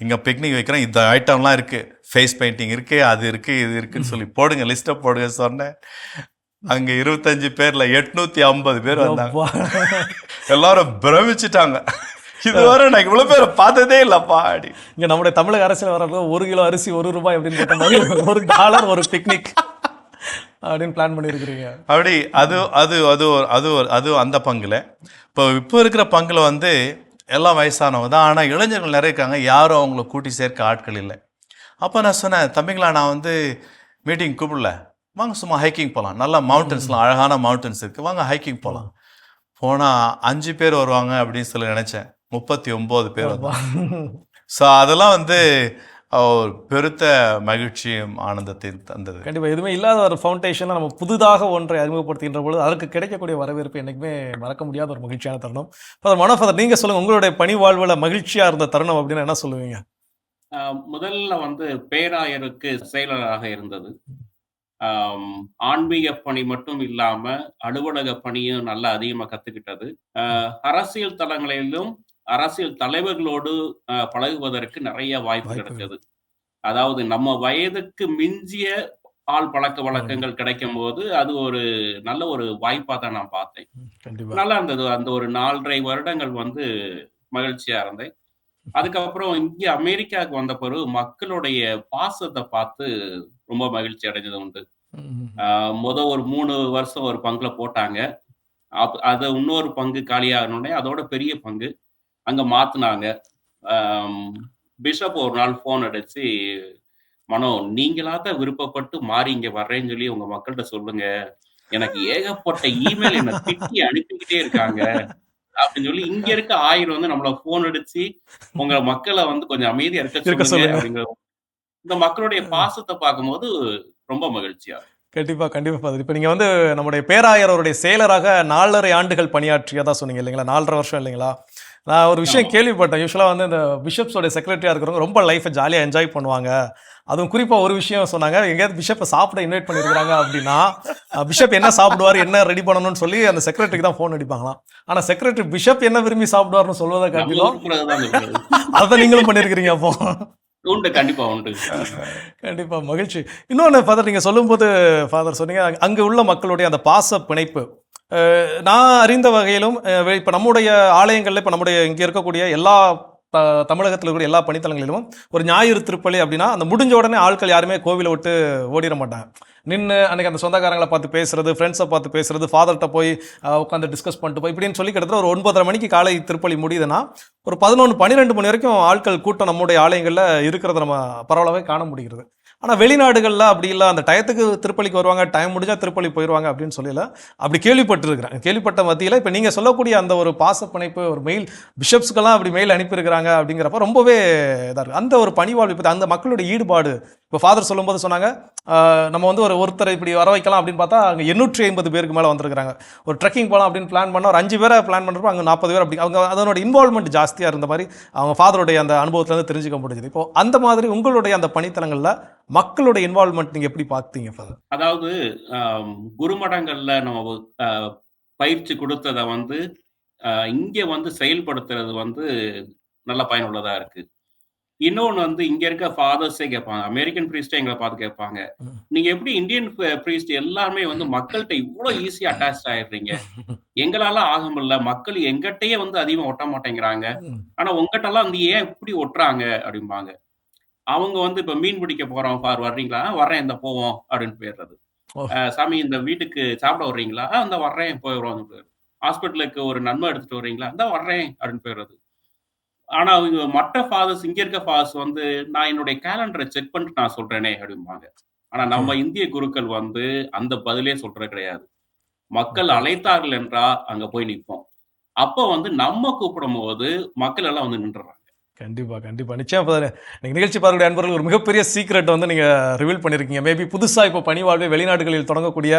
இங்க பிக்னிக் வைக்கிறோம் இந்த ஐட்டம்லாம் இருக்கு. ஃபேஸ் பெயிண்டிங் இருக்கு அது இருக்கு இது இருக்குன்னு சொல்லி போடுங்க லிஸ்ட்டை போடுங்க சொன்னேன். அங்க இருபத்தஞ்சு பேர்ல எட்நூத்தி ஐம்பது பேர் வந்தாங்க. எல்லாரும் பிரமிச்சிட்டாங்க. இதுவரை நான் இவ்வளவு பேரை பார்த்ததே இல்லப்பா அப்படி இங்க நம்முடைய தமிழக அரசியல் வர்றப்போ ஒரு கிலோ அரிசி ஒரு ரூபாய் அப்படின்னு கேட்ட மாதிரி ஒரு டாலர் ஒரு பிக்னிக் அப்படின்னு பிளான் பண்ணியிருக்கிறீங்க. அப்படி அது அது அது ஒரு- அது ஒரு- அது அந்த பங்குல. இப்போ இப்போ இருக்கிற பங்குல வந்து எல்லாம் வயசானவங்க தான். ஆனால் இளைஞர்கள் நிறைய இருக்காங்க. யாரும் அவங்கள கூட்டி சேர்க்க ஆட்கள் இல்லை. அப்போ நான் சொன்னேன் தம்பிங்களா நான் வந்து மீட்டிங் கூப்பிடல. வாங்க சும்மா ஹைக்கிங் போகலாம் நல்ல மவுண்டன்ஸ்லாம் அழகான மவுண்டன்ஸ் இருக்குது வாங்க ஹைக்கிங் போகலாம் போனால் அஞ்சு பேர் வருவாங்க அப்படின்னு சொல்லி நினச்சேன். முப்பத்தி ஒம்பது பேர் ஸோ அதெல்லாம் வந்து ஒரு பெருத்த மகிழ்ச்சியும் ஆனந்தத்தையும் தந்தது. கண்டிப்பா. எதுவுமே இல்லாத ஒரு ஃபவுண்டேஷனை நம்ம புதிதாக ஒன்றை அறிமுகப்படுத்துகின்ற பொழுது அதற்கு கிடைக்கக்கூடிய வரவேற்பு என்னைக்குமே மறக்க முடியாத ஒரு மகிழ்ச்சியான தருணம். ஃபாதர் மனோஃபாதர் நீங்க சொல்லுங்க உங்களுடைய பணி வாழ்வுல மகிழ்ச்சியா இருந்த தருணம் அப்படின்னு என்ன சொல்லுவீங்க? முதல்ல வந்து பேராயருக்கு செயலராக இருந்தது. ஆன்மீக பணி மட்டும் இல்லாம அலுவலக பணியும் நல்லா அதிகமா கத்துக்கிட்டது. அரசியல் தளங்களிலும் அரசியல் தலைவர்களோடு பழகுவதற்கு நிறைய வாய்ப்பு. கிடைச்சது. அதாவது நம்ம வயதுக்கு மிஞ்சிய ஆள் பழக்க வழக்கங்கள் கிடைக்கும் போது அது ஒரு நல்ல ஒரு வாய்ப்பா தான் நான் பார்த்தேன். நல்லா இருந்தது. அந்த ஒரு நாலரை வருடங்கள் வந்து மகிழ்ச்சியா இருந்தேன். அதுக்கப்புறம் இங்க அமெரிக்காவுக்கு வந்த பிறகு மக்களுடைய பாசத்தை பார்த்து ரொம்ப மகிழ்ச்சி அடைஞ்சது உண்டு. முத ஒரு மூணு வருஷம் ஒரு பங்குல போட்டாங்க. அது இன்னொரு பங்கு காலியாகணுன்னே அதோட பெரிய பங்கு அங்க மாத்துனாங்க. பிஷப் ஒரு நாள் ஃபோன் அடிச்சு மனோ நீங்களாத விருப்பப்பட்டு மாறி இங்க வர்றேன்னு சொல்லி உங்க மக்கள்கிட்ட சொல்லுங்க. எனக்கு ஏகப்பட்ட இமெயில் என்ன திட்டி அனுப்பிக்கிட்டே இருக்காங்க. அப்படின்னு சொல்லி இங்க இருக்க ஆயிரம் வந்து நம்மள போன் அடிச்சு உங்க மக்களை வந்து கொஞ்சம் அமைதியா இருக்க சொல்லுங்க. அப்படிங்கிற இந்த மக்களுடைய பாசத்தை பார்க்கும்போது ரொம்ப மகிழ்ச்சியா. கண்டிப்பா கண்டிப்பா இப்போ நீங்க வந்து நம்முடைய பேராயர் அவருடைய செயலராக நாலரை ஆண்டுகள் பணியாற்றியதா சொன்னீங்க இல்லைங்களா? நாலரை வருஷம் இல்லைங்களா? நான் ஒரு விஷயம். கேள்விப்பட்டேன். யூஸ்வலாக வந்து இந்த பிஷப்ஸோட செக்ரட்டரியாக இருக்கிறவங்க ரொம்ப லைஃப்பை ஜாலியாக என்ஜாய் பண்ணுவாங்க. அதுவும் குறிப்பாக ஒரு விஷயம் சொன்னாங்க. எங்கேயாவது பிஷப்பை சாப்பிட இன்வைட் பண்ணியிருக்காங்க அப்படின்னா பிஷப் என்ன சாப்பிடுவார் என்ன ரெடி பண்ணணும்னு சொல்லி அந்த செக்ரட்டரிக்கு தான் ஃபோன் அடிப்பாங்களாம். ஆனால் செக்ரட்டரி பிஷப் என்ன விரும்பி சாப்பிடுவார்னு சொல்வதை காட்டிலும். அதை நீங்களும் பண்ணியிருக்கிறீங்க அப்போ. உண்டு கண்டிப்பாக உண்டு. கண்டிப்பாக மகிழ்ச்சி. இன்னொன்று ஃபாதர் நீங்கள் சொல்லும்போது ஃபாதர் சொன்னீங்க அங்கே உள்ள மக்களுடைய அந்த பாச பிணைப்பு. நான் அறிந்த வகையிலும் இப்போ நம்முடைய ஆலயங்களில் இப்போ நம்முடைய இங்கே இருக்கக்கூடிய எல்லா த தமிழகத்தில் இருக்கிற எல்லா பணித்தலங்களிலும் ஒரு ஞாயிறு திருப்பலி அப்படின்னா அந்த முடிஞ்ச உடனே ஆட்கள் யாருமே கோவிலை விட்டு ஓடிட மாட்டாங்க. நின்று அன்னைக்கு அந்த சொந்தக்காரங்களை பார்த்து பேசுறது ஃப்ரெண்ட்ஸை பார்த்து பேசுறது ஃபாதர்கிட்ட போய் உட்காந்து டிஸ்கஸ் பண்ணிட்டு போய் இப்படின்னு சொல்லி கிட்டத்தட்ட ஒரு ஒன்பதரை மணிக்கு காலை திருப்பலி முடியுதுன்னா ஒரு பதினொன்று பன்னிரெண்டு மணி வரைக்கும் ஆட்கள் கூட்டம் நம்முடைய ஆலயங்களில் இருக்கிறத நம்ம பரவலாகவே காண முடிகிறது. ஆனால் வெளிநாடுகளில் அப்படி இல்லை. அந்த டயத்துக்கு திருப்பலிக்கு வருவாங்க டைம் முடிஞ்சால் திருப்பலி போயிடுவாங்க அப்படின்னு சொல்லல. அப்படி கேள்விப்பட்டிருக்கிறாங்க கேள்விப்பட்ட மத்தியில் இப்போ நீங்கள் சொல்லக்கூடிய அந்த ஒரு பாசப்பிணைப்பு ஒரு மெயில் பிஷப்ஸ்க்கெல்லாம் அப்படி மெயில் அனுப்பியிருக்கிறாங்க அப்படிங்கிறப்ப ரொம்பவே இதாக இருக்குது அந்த ஒரு பணிவாழ்வு பற்றி அந்த மக்களுடைய ஈடுபாடு இப்போ ஃபாதர் சொல்லும்போது சொன்னாங்க நம்ம வந்து ஒரு ஒருத்தரை இப்படி வர வைக்கலாம் அப்படின்னு பார்த்தா அங்கே எண்ணூற்றி ஐம்பது பேருக்கு மேலே வந்திருக்கிறாங்க. ஒரு ட்ரெக்கிங் போகலாம் அப்படின்னு பிளான் பண்ண ஒரு அஞ்சு பேரை பிளான் பண்ணுறப்போ அங்கே நாற்பது பேர் அப்படி அவங்க அதனோட இன்வால்மெண்ட் ஜாஸ்தியாக இருந்த மாதிரி அவங்க ஃபாதருடைய அந்த அனுபவத்துலேருந்து தெரிஞ்சுக்க முடிஞ்சது. இப்போ அந்த மாதிரி உங்களுடைய அந்த பணித்தலங்களில் மக்களுடைய இன்வால்மெண்ட் நீங்கள் எப்படி பார்த்தீங்க ஃபாதர் அதாவது குருமடங்களில் நம்ம பயிற்சி கொடுத்ததை வந்து இங்கே வந்து செயல்படுத்துறது வந்து நல்ல பயனுள்ளதாக இருக்குது இன்னொன்னு வந்து இங்க இருக்க ஃபாதர்ஸே கேட்பாங்க. அமெரிக்கன் ப்ரீஸ்டே எங்களை பார்த்து கேட்பாங்க. நீங்க எப்படி இந்தியன் ப்ரீஸ்ட் எல்லாருமே வந்து மக்கள்கிட்ட இவ்வளவு ஈஸியா அட்டாச் ஆயிடுறீங்க? எங்களால ஆக முடியல. மக்கள் எங்கிட்டயே வந்து அதிகமா ஒட்ட மாட்டேங்கிறாங்க. ஆனா உங்ககிட்ட எல்லாம் வந்து ஏன் இப்படி ஒட்டுறாங்க? அப்படிம்பாங்க. அவங்க வந்து இப்ப மீன் பிடிக்க போறோம். பார் வர்றீங்களா? "ஆ, வர்றேன் இந்த போவோம் அப்படின்னு போயிடுறது. சாமி இந்த வீட்டுக்கு சாப்பிட வர்றீங்களா? "ஆ, இந்த வர்றேன் போயிடுறது. ஹாஸ்பிட்டலுக்கு ஒரு நன்மை எடுத்துட்டு வர்றீங்களா? இந்த வர்றேன் அப்படின்னு போயிடுறது. ஆனா அவங்க மற்ற ஃபாதர்ஸ் இங்க இருக்க ஃபாதர்ஸ் வந்து நான் என்னுடைய கேலண்டரை செக் பண்ணிட்டு நான் சொல்றேனே அப்படிம்பாங்க. ஆனா நம்ம இந்திய குருக்கள் வந்து அந்த பதிலே சொல்றது கிடையாது. மக்கள் அழைத்தார்கள் என்றா அங்க போய் நிற்போம். அப்ப வந்து நம்ம கூப்பிடும் போது மக்கள் எல்லாம் வந்து நின்றுறாங்க கண்டிப்பாக கண்டிப்பாக நிச்சயம் இப்போ நீங்கள் நிகழ்ச்சி பார்க்கக்கூடிய அன்பர்கள் ஒரு மிகப்பெரிய சீக்ரெட் வந்து நீங்கள் ரிவீல் பண்ணியிருக்கீங்க மேபி புதுசாக இப்போ பணிவாழ்வு வெளிநாடுகளில் தொடங்கக்கூடிய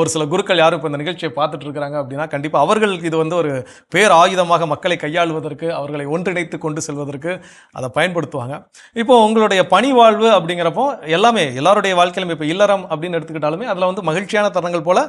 ஒரு சில குருக்கள் யாரும் இப்போ இந்த நிகழ்ச்சியை பார்த்துட்டு இருக்கிறாங்க அப்படின்னா கண்டிப்பாக அவர்களுக்கு இது வந்து ஒரு பேர் ஆயுதமாக மக்களை கையாளுவதற்கு அவர்களை ஒன்றிணைத்து கொண்டு செல்வதற்கு அதை பயன்படுத்துவாங்க. இப்போ உங்களுடைய பணிவாழ்வு அப்படிங்கிறப்போ எல்லாமே எல்லாருடைய வாழ்க்கையிலும் இப்போ இல்லறம் அப்படின்னு எடுத்துக்கிட்டாலுமே அதில் வந்து மகிழ்ச்சியான தருணங்கள் போல்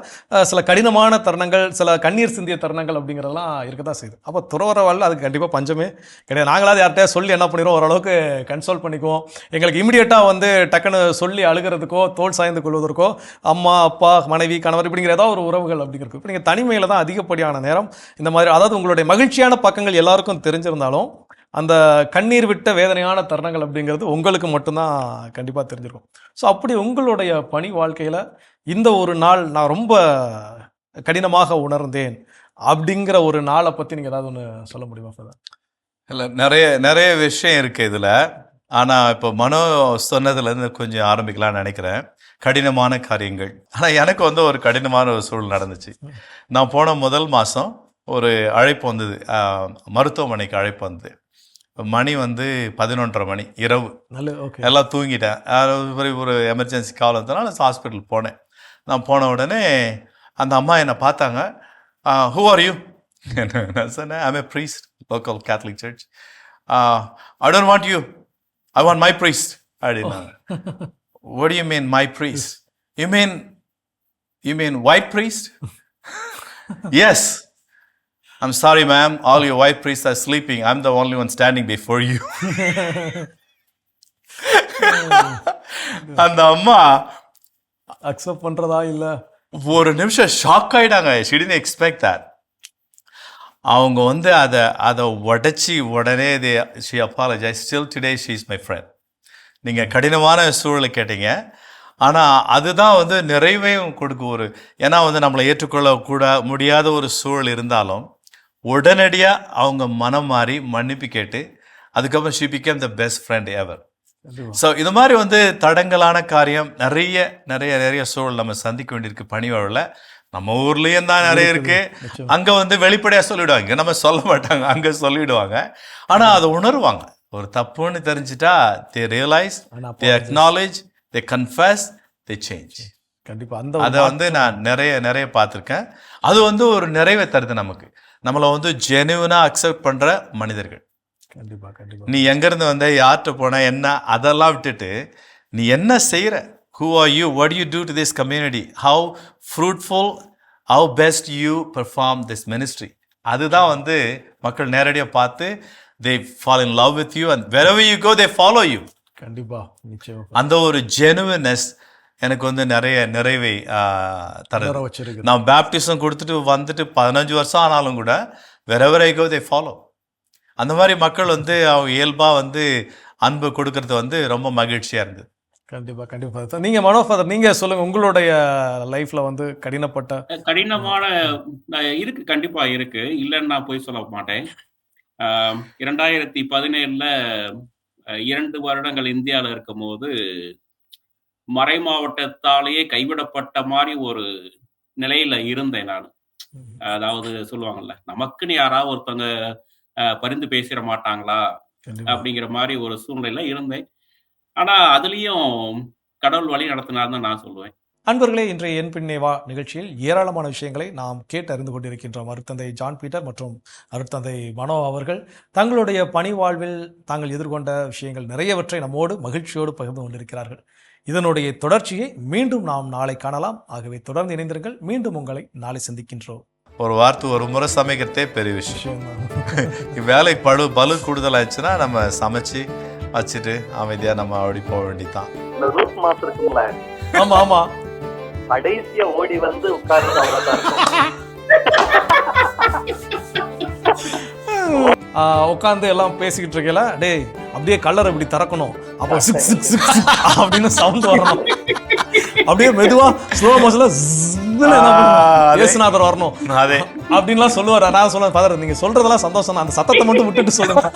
சில கடினமான தருணங்கள் சில கண்ணீர் சிந்திய தருணங்கள் அப்படிங்கிறதெல்லாம் இருக்க தான் செய்யுது. அப்போ துறவர வாழ்வில் அதுக்கு கண்டிப்பாக பஞ்சமே கிடையாது. நாங்களாவது யார்கிட்ட சொல்லி என்ன பண்ணிடுவோம்? ஓரளவுக்கு கன்சோல் பண்ணிக்குவோம். எங்களுக்கு இமீடியட்டாக வந்து டக்குன்னு சொல்லி அழுகிறதுக்கோ தோல் சாய்ந்து கொள்வதற்கோ அம்மா அப்பா மனைவி கணவர் இப்படிங்கிற ஏதாவது ஒரு உறவுகள் அப்படிங்கிறது இப்போ நீங்கள் தனிமையில் தான் அதிகப்படியான நேரம் இந்த மாதிரி அதாவது உங்களுடைய மகிழ்ச்சியான பக்கங்கள் எல்லாருக்கும் தெரிஞ்சிருந்தாலும் அந்த கண்ணீர் விட்ட வேதனையான தருணங்கள் அப்படிங்கிறது உங்களுக்கு மட்டும்தான் கண்டிப்பாக தெரிஞ்சிருக்கும். ஸோ அப்படி உங்களுடைய பணி வாழ்க்கையில் இந்த ஒரு நாள் நான் ரொம்ப கடினமாக உணர்ந்தேன் அப்படிங்கிற ஒரு நாளை பற்றி நீங்கள் ஏதாவது ஒன்று சொல்ல முடியுமா ஃபாதர்? இல்லை நிறைய நிறைய விஷயம் இருக்கு இதில். ஆனால் இப்போ மனோ சொன்னதுலேருந்து கொஞ்சம் ஆரம்பிக்கலாம்னு நினைக்கிறேன். கடினமான காரியங்கள். ஆனால் எனக்கு வந்து ஒரு கடினமான ஒரு சூழல் நடந்துச்சு. நான் போன முதல் மாதம் ஒரு அழைப்பு வந்தது. மருத்துவமனைக்கு அழைப்பு வந்தது. மணி வந்து பதினொன்றரை மணி இரவு. எல்லாம் தூங்கிட்டேன். அஹ் ஒரு ஒரு எமர்ஜென்சி கால் வந்தனால ஹாஸ்பிட்டல் போனேன். நான் போன உடனே அந்த அம்மா என்னை பார்த்தாங்க. ஹூ ஆர் யூ நான் சொன்னேன் I'm a priest local Catholic church I don't want you I want my priest அப்படின்னாங்க what do you mean my priest you mean you mean white priest yes i'm sorry ma'am all your white priests are sleeping i'm the only one standing before you அந்த அம்மா accept பண்ணுறதா இல்லை ஒரு நிமிஷம் shock ஆயிட்டாங்க she didn't expect that அவங்க வந்து அதை அதை உடைச்சி உடனே they she apologize still today she is my friend நீங்கள் கடினமான சூழலை கேட்டீங்க. ஆனால் அதுதான் வந்து நிறைவையும் கொடுக்கும் ஒரு ஏன்னா வந்து நம்மளை ஏற்றுக்கொள்ளக்கூட முடியாத ஒரு சூழல் இருந்தாலும் உடனடியாக அவங்க மனம் மாறி மன்னிப்பு கேட்டு அதுக்கப்புறம் she became the best friend ever so இது மாதிரி வந்து தடங்கலான காரியம் நிறைய நிறைய நிறைய சூழல் நம்ம சந்திக்க வேண்டியிருக்கு பணிவாழ்வில் நம்ம ஊர்லேயும் தான் நிறைய இருக்கு. அங்கே வந்து வெளிப்படையாக சொல்லிவிடுவாங்க நம்ம சொல்ல மாட்டாங்க. அங்கே சொல்லிவிடுவாங்க ஆனால் அதை உணர்வாங்க. ஒரு தப்புன்னு தெரிஞ்சிட்டா they realize they acknowledge they confess they change கண்டிப்பா. அந்த அதை வந்து நான் நிறைய நிறைய பார்த்துருக்கேன். அது வந்து ஒரு நிறைவை தருது நமக்கு. நம்மளை வந்து ஜெனுவனாக அக்செப்ட் பண்ணுற மனிதர்கள். கண்டிப்பா கண்டிப்பா. நீ எங்கேருந்து வந்த யார்கிட்ட போன என்ன அதெல்லாம் விட்டுட்டு நீ என்ன செய்கிற who are you what you do to this community how fruitful how best you perform this ministry அதுதான் வந்து மக்கள் நேரடியாக பார்த்து they fall in love with you and wherever you go they follow you கண்டிப்பா நிச்சயம். அந்த ஒரு ஜெனுவினஸ் எனக்கு வந்து நிறைய நிறைவை உணர வச்சிருக்கு நான் பேப்டிசம் கொடுத்துட்டு வந்துட்டு பதினஞ்சு வருஷம் ஆனாலும் கூட wherever I go they follow. அந்த மாதிரி மக்கள் வந்து அவங்க இயல்பாக வந்து அன்பு கொடுக்கறது வந்து ரொம்ப மகிழ்ச்சியாக இருந்தது. கண்டிப்பா கண்டிப்பா. சார் நீங்க மனோ ஃபாதர் நீங்க சொல்லுங்க உங்களுடைய லைஃப்ல வந்து கடினப்பட்ட கடினமான அஹ், இருக்கு கண்டிப்பா இருக்கு. இல்லைன்னு நான் போய் சொல்ல மாட்டேன். இரண்டாயிரத்தி பதினேழுல இரண்டு வருடங்கள் இந்தியாவில் இருக்கும்போது மறை மாவட்டத்தாலேயே கைவிடப்பட்ட மாதிரி ஒரு நிலையில இருந்தேன் நான். அதாவது சொல்லுவாங்கல்ல நமக்குன்னு யாராவது ஒருத்தவங்க பரிந்து பேசிட மாட்டாங்களா? அப்படிங்கிற மாதிரி ஒரு சூழ்நிலையில இருந்தேன். ஆனா அதுலயும் கடவுள் வழி நடத்தினார் தான் நான் சொல்லுவேன். அன்பர்களே இன்றைய என் பின்னே வா நிகழ்ச்சியில் ஏராளமான விஷயங்களை நாம் கேட்டு அறிந்து கொண்டிருக்கின்றோம். அருட்தந்தை ஜான் பீட்டர் மற்றும் அருட்தந்தை மனோ அவர்கள் தங்களுடைய பணி வாழ்வில் தாங்கள் எதிர்கொண்ட விஷயங்கள் நிறையவற்றை நம்மோடு மகிழ்ச்சியோடு பகிர்ந்து கொண்டிருக்கிறார்கள். இதனுடைய தொடர்ச்சியை மீண்டும் நாம் நாளை காணலாம். ஆகவே தொடர்ந்து இணைந்திருங்கள். மீண்டும் உங்களை நாளை சந்திக்கின்றோம். ஒரு வார்த்தை ஒரு முறை சமைக்கிறதே பெரிய விஷயம். வேலை பழு பலு கூடுதலாச்சுன்னா நம்ம சமைச்சு வச்சுட்டு அமைதியாக நம்ம அப்படி போக ரூட் மாஸ் இருக்குல்ல? ஆமா ஆமா. கடைசியா ஓடி வந்து உட்கார்ந்து உட்காந்து எல்லாம் பேசிக்கிட்டு இருக்கல டேய் அப்படியே கலர் இப்படி திறக்கணும். அப்போ சிக் சிக் சிக் சிக் அப்படின்னு சவுண்ட் வரணும். அப்படியே மெதுவா ஸ்லோ மோஷன்ல அதே. ஏசுநாதர் வரணும். அதே. அப்படின்லாம் சொல்லுவார். நான் சொல்லுவேன் ஃபாதர் நீங்க சொல்றதெல்லாம் சந்தோஷம் அந்த சத்தத்தை மட்டும் விட்டுட்டு சொல்லுங்க.